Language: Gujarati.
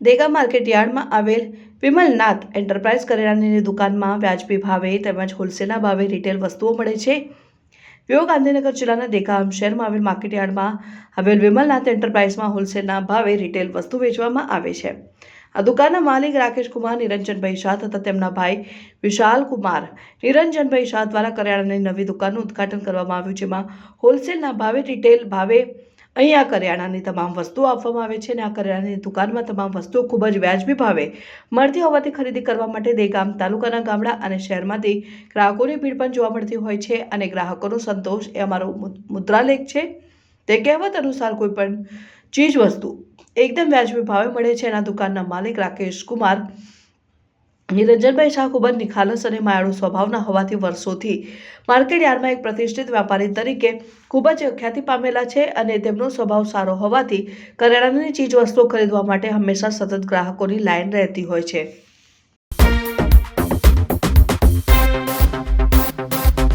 દેગા માર્કેટ યાર્ડમાં આવેલ વિમલનાથ એન્ટરપ્રાઇઝ કરિયાણાની દુકાનમાં વ્યાજબી ભાવે તેમજ હોલસેલના ભાવે રિટેલ વસ્તુઓ મળે છે. વિવો ગાંધીનગર જિલ્લાના દેગામ શહેરમાં આવેલ માર્કેટયાર્ડમાં આવેલ વિમલનાથ એન્ટરપ્રાઇઝમાં હોલસેલના ભાવે રિટેલ વસ્તુ વેચવામાં આવે છે. આ દુકાનના માલિક રાકેશ કુમાર, નિરંજનભાઈ શાહ તથા તેમના ભાઈ વિશાલ કુમાર નિરંજનભાઈ શાહ દ્વારા કરિયાણાની નવી દુકાનનું ઉદ્ઘાટન કરવામાં આવ્યું, જેમાં હોલસેલના ભાવે, રિટેલ ભાવે અહીંયા કરિયાણાની તમામ વસ્તુઓ આપવામાં આવે છે અને આ કરિયાણાની દુકાનમાં તમામ વસ્તુઓ ખૂબ જ વ્યાજબી ભાવે મળતી હોવાથી ખરીદી કરવા માટે દેગામ તાલુકાના ગામડા અને શહેરમાંથી ગ્રાહકોની ભીડ પણ જોવા મળતી હોય છે અને ગ્રાહકોનો સંતોષ એ અમારો મુદ્રાલેખ છે. તે કહેવત અનુસાર કોઈ પણ ચીજ વસ્તુ એકદમ વ્યાજબી ભાવે મળે છે. એના દુકાનના માલિક રાકેશ કુમાર નિરંજનભાઈ શાહ ખૂબ જ નિખાલસ અને માયાળુ સ્વભાવના હોવાથી વર્ષોથી માર્કેટ યાર્ડમાં એક પ્રતિષ્ઠિત વ્યાપારી તરીકે ખૂબ જ ખ્યાતિ પામેલા છે અને તેમનો સ્વભાવ સારો હોવાથી કરિયાણાની ચીજ વસ્તુઓ ખરીદવા માટે હંમેશા સતત ગ્રાહકોની લાઈન રહેતી હોય છે.